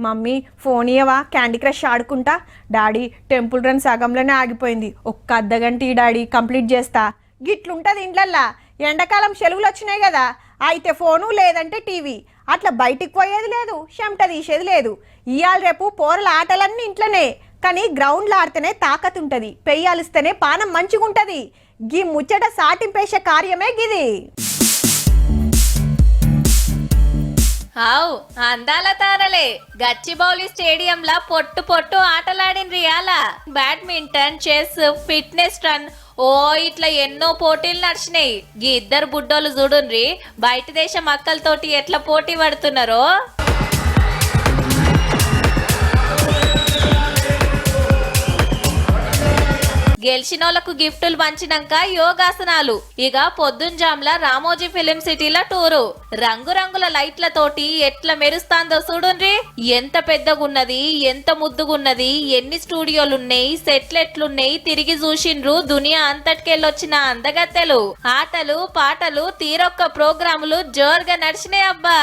Mummy phone ఇయ్యవా? Candy Crush ఆడుకుంటా? Daddy Temple Run సగంలోనే ఆగిపోయింది. ఒక్క అర్ధగంట ఈ డాడీ కంప్లీట్ చేస్తా. గిట్లుంటుంది ఇండ్లల్లా. ఎండాకాలం సెలవులు వచ్చినాయి కదా. అయితే ఫోను లేదంటే టీవీ. అట్లా బయటికి పోయేది లేదు చెమట తీసేది లేదు. ఇవాళ రేపు పోరల ఆటలన్నీ ఇంట్లోనే. కానీ గ్రౌండ్లో ఆడితేనే తాకత్ ఉంటుంది. పెయ్యాలిస్తేనే పానం మంచిగుంటది. గీ ముచ్చట సాటింపేసే కార్యమే గిది. అవు అందాల తారలే. గచ్చిబౌలి స్టేడియంలా పొట్టు పొట్టు ఆటలాడిన రియాల బ్యాడ్మింటన్ చెస్ ఫిట్నెస్ రన్. ఓ ఇట్లా ఎన్నో పోటీలు నడిచినాయి. గీ ఇద్దరు బుడ్డోలు చూడుండ్రి బయట దేశం అక్కలతోటి ఎట్లా పోటీ పడుతున్నారో? గెలిచినోళ్ళకు గిఫ్టులు పంచినాక యోగాసనాలు. ఇక పొద్దుంజామ్ల రామోజీ ఫిలిం సిటీల టూరు. రంగురంగుల లైట్లతోటి ఎట్లా మెరుస్తాందో చూడుండ్రి ఎంత పెద్దగున్నది ఎంత ముద్దుగున్నది ఎన్ని స్టూడియోలున్నాయి సెట్లు ఎట్లున్నాయి తిరిగి చూసిండ్రు దునియా అంతటికెళ్ళొచ్చిన అందగత్తెలు. ఆటలు పాటలు తీరొక్క ప్రోగ్రాములు జోరుగా నడిచినాయి అబ్బా